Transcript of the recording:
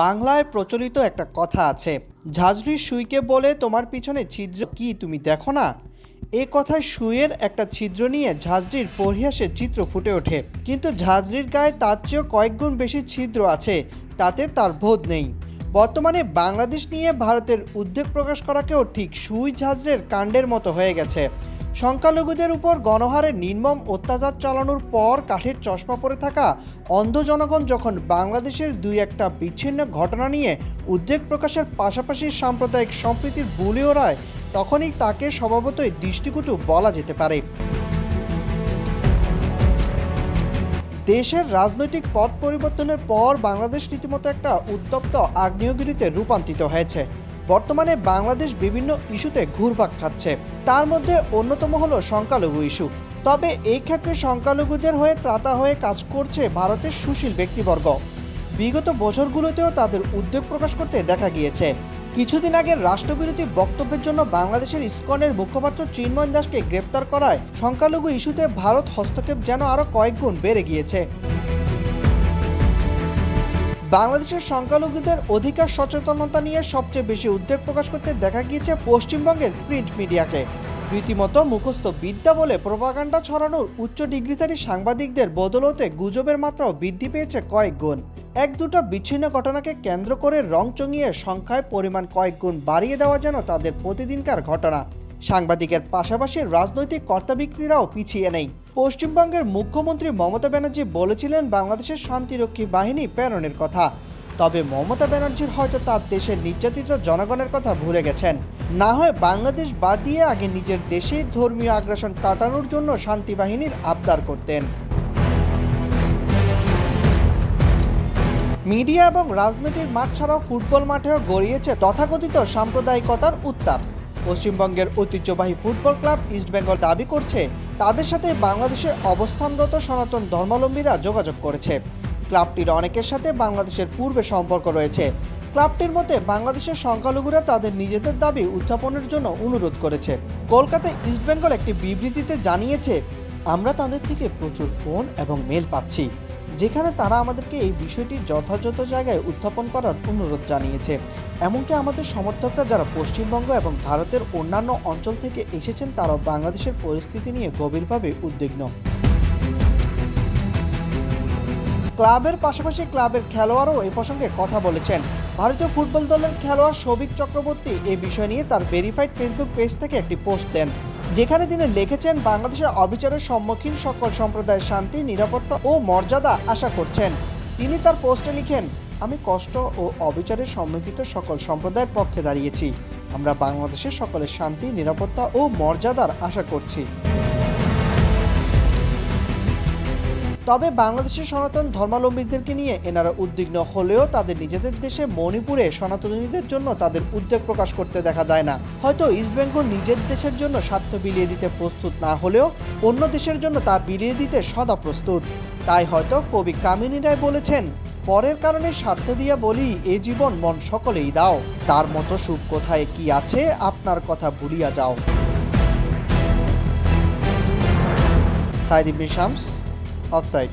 বাংলায় প্রচলিত একটা কথা আছে, ঝাঁঝরি সুইকে বলে তোমার পিছনে ছিদ্র কি তুমি দেখো না? এ কথায় সুইয়ের একটা ছিদ্র নিয়ে ঝাঁঝরির পরিহাসের চিত্র ফুটে ওঠে। কিন্তু ঝাঁঝরির গায়ে তার চেয়েও কয়েকগুণ বেশি ছিদ্র আছে, তাতে তার বোধ নেই। বর্তমানে বাংলাদেশ নিয়ে ভারতের উদ্বেগ প্রকাশ করাকেও ঠিক সুই ঝাঁঝরের কাণ্ডের মতো হয়ে গেছে। সংখ্যালঘুদের উপর গণহারে নির্মম অত্যাচার চালানোর পর কাঠের চশমা পরে থাকা অন্ধ জনগণ যখন বাংলাদেশের দুই একটা বিচ্ছিন্ন ঘটনা নিয়ে উদ্বেগ প্রকাশের পাশাপাশি সাম্প্রদায়িক সম্প্রীতির বুলি ওড়ায়, তখনই তাকে স্বভাবতই দৃষ্টিকটু বলা যেতে পারে। দেশের রাজনৈতিক পথ পরিবর্তনের পর বাংলাদেশ রীতিমতো একটা উত্তপ্ত আগ্নেয়গিরিতে রূপান্তরিত হয়েছে। বর্তমানে বাংলাদেশ বিভিন্ন ইস্যুতে ঘুরপাক খাচ্ছে। তার মধ্যে অন্যতম হলো সংখ্যালঘু ইস্যু। তবে এই ক্ষেত্রে সংখ্যালঘুদের হয়ে ত্রাতা হয়ে কাজ করছে ভারতের সুশীল ব্যক্তিবর্গ। বিগত বছরগুলোতেও তাদের উদ্বেগ প্রকাশ করতে দেখা গিয়েছে। কিছুদিন আগে রাষ্ট্রবিরোধী বক্তব্যের জন্য বাংলাদেশের ইসকনের মুখপাত্র চিন্ময় দাসকে গ্রেপ্তার করায় সংখ্যালঘু ইস্যুতে ভারত হস্তক্ষেপ যেন আরও কয়েক গুণ বেড়ে গিয়েছে। বাংলাদেশের সংখ্যালঘুদের অধিকার সচেতনতা নিয়ে সবচেয়ে বেশি উদ্বেগ প্রকাশ করতে দেখা গিয়েছে পশ্চিমবঙ্গের প্রিন্ট মিডিয়াকে। রীতিমতো মুখস্থ বিদ্যা বলে প্রপাগান্ডা ছড়ানোর উচ্চ ডিগ্রিধারী সাংবাদিকদের বদলতে গুজবের মাত্রাও বৃদ্ধি পেয়েছে কয়েক গুণ। এক দুটো বিচ্ছিন্ন ঘটনাকে কেন্দ্র করে রং চঙিয়ে সংখ্যায় পরিমাণ কয়েক গুণ বাড়িয়ে দেওয়া যেন তাদের প্রতিদিনকার ঘটনা। সাংবাদিকের পাশাপাশি রাজনৈতিক কর্তাব্যক্তিরাও পিছিয়ে নেই। পশ্চিমবঙ্গের মুখ্যমন্ত্রী মমতা ব্যানার্জি বলেছিলেন বাংলাদেশের শান্তিরক্ষী বাহিনী প্রেরণের কথা। তবে মমতা ব্যানার্জির হয়তো তার দেশের নির্যাতিত জনগণের কথা ভুলে গেছেন। না হয় বাংলাদেশ বাদ দিয়ে আগে নিজের দেশেই ধর্মীয় আগ্রাসন কাটানোর জন্য শান্তি বাহিনীর আবদার করতেন। মিডিয়া এবং রাজনীতির মাঠ ছাড়াও ফুটবল মাঠেও গড়িয়েছে তথাকথিত সাম্প্রদায়িকতার উত্তাপ। পশ্চিমবঙ্গের ঐতিহ্যবাহী ফুটবল ক্লাব ইস্টবেঙ্গল দাবি করছে তাদের সাথে বাংলাদেশের অবস্থানরত সনাতন ধর্মাবলম্বীরা যোগাযোগ করেছে। ক্লাবটির অনেকের সাথে বাংলাদেশের পূর্বে সম্পর্ক রয়েছে। ক্লাবটির মতে, বাংলাদেশের সংখ্যালঘুরা তাদের নিজেদের দাবি উত্থাপনের জন্য অনুরোধ করেছে। কলকাতায় ইস্টবেঙ্গল একটি বিবৃতিতে জানিয়েছে, আমরা তাদের থেকে প্রচুর ফোন এবং মেল পাচ্ছি। যেখানে তারা আমাদেরকে এই বিষয়টি যথাযথ জায়গায় উত্থাপন করার অনুরোধ জানিয়েছে। এমনকি আমাদের সমর্থকরা যারা পশ্চিমবঙ্গ এবং ভারতের অন্যান্য অঞ্চল থেকে এসেছেন, তারাও বাংলাদেশের পরিস্থিতি নিয়ে গভীরভাবে উদ্বিগ্ন। ক্লাবের পাশাপাশি ক্লাবের খেলোয়াড়ও এ প্রসঙ্গে কথা বলেছেন। ভারতীয় ফুটবল দলের খেলোয়াড় সৌভিক চক্রবর্তী এই বিষয় নিয়ে তার ভেরিফাইড ফেসবুক পেজ থেকে একটি পোস্ট দেন। যেখানে তিনি লিখেছেন, বাংলাদেশের অবিচারের সম্মুখীন সকল সম্প্রদায়ের শান্তি, নিরাপত্তা ও মর্যাদা আশা করছেন। তিনি তার পোস্টে লিখেন, আমি কষ্ট ও অবিচারের সম্মুখিত সকল সম্প্রদায়ের পক্ষে দাঁড়িয়েছি। আমরা বাংলাদেশের সকলের শান্তি, নিরাপত্তা ও মর্যাদার আশা করছি। তবে বাংলাদেশের সনাতন ধর্মাবলম্বীদেরকে নিয়ে এনারা উদ্বিগ্ন হলেও তাদের নিজেদের দেশে মণিপুরে সনাতনীদের জন্য তাদের উদ্বেগ প্রকাশ করতে দেখা যায় না। হয়তো ইস্টবেঙ্গল নিজের দেশের জন্য স্বার্থ বিলিয়ে দিতে প্রস্তুত না হলেও অন্য দেশের জন্য তা বিলিয়ে দিতে সদা প্রস্তুত। তাই হয়তো কবি কামিনী রায় বলেছেন, পরের কারণে স্বার্থ দিয়া বলি, এ জীবন মন সকলেই দাও। তার মতো সুখ কোথায় কি আছে, আপনার কথা ভুলিয়া যাও। সাইদ শামস অফসাইড